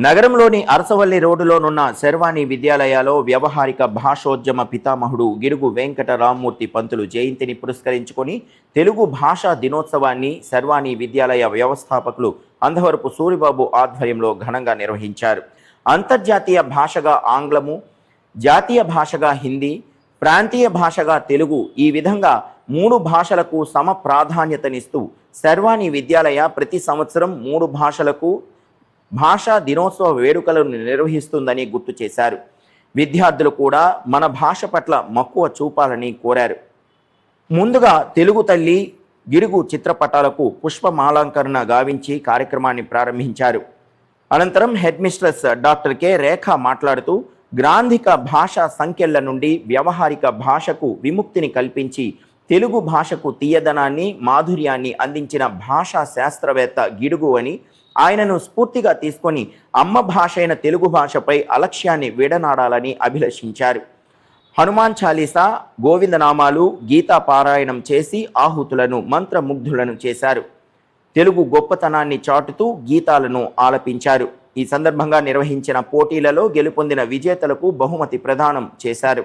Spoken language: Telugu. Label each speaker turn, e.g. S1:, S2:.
S1: నగరంలోని అరసవల్లి రోడ్డులోనున్న శర్వాణి విద్యాలయాలో వ్యవహారిక భాషోద్యమ పితామహుడు గిడుగు వెంకట రామ్మూర్తి పంతులు జయంతిని పురస్కరించుకొని తెలుగు భాషా దినోత్సవాన్ని శర్వాణి విద్యాలయ వ్యవస్థాపకులు అందవరపు సూరిబాబు ఆధ్వర్యంలో ఘనంగా నిర్వహించారు. అంతర్జాతీయ భాషగా ఆంగ్లము జాతీయ భాషగా హిందీ ప్రాంతీయ భాషగా తెలుగు ఈ విధంగా మూడు భాషలకు సమ ప్రాధాన్యతనిస్తూ శర్వాణి విద్యాలయ ప్రతి సంవత్సరం మూడు భాషలకు భాషా దినోత్సవ వేడుకలను నిర్వహిస్తుందని గుర్తు చేశారు. విద్యార్థులు కూడా మన భాష పట్ల మక్కువ చూపాలని కోరారు. ముందుగా తెలుగు తల్లి గిడుగు చిత్రపటాలకు పుష్పమాలంకరణ గావించి కార్యక్రమాన్ని ప్రారంభించారు. అనంతరం headmistress doctor K. Rekha మాట్లాడుతూ గ్రాంధిక భాషా సంఖ్యల నుండి వ్యవహారిక భాషకు విముక్తిని కల్పించి తెలుగు భాషకు తీయదనాన్ని మాధుర్యాన్ని అందించిన భాషా శాస్త్రవేత్త గిడుగు అని ఆయనను స్ఫూర్తిగా తీసుకొని అమ్మ భాష అయిన తెలుగు భాషపై అలక్ష్యాన్ని విడనాడాలని అభిలషించారు. హనుమాన్ చాలీసా గోవిందనామాలు గీతా పారాయణం చేసి ఆహుతులను మంత్రముగ్ధులను చేశారు. తెలుగు గొప్పతనాన్ని చాటుతూ గీతాలను ఆలపించారు. ఈ సందర్భంగా నిర్వహించిన పోటీలలో గెలుపొందిన విజేతలకు బహుమతి ప్రదానం చేశారు.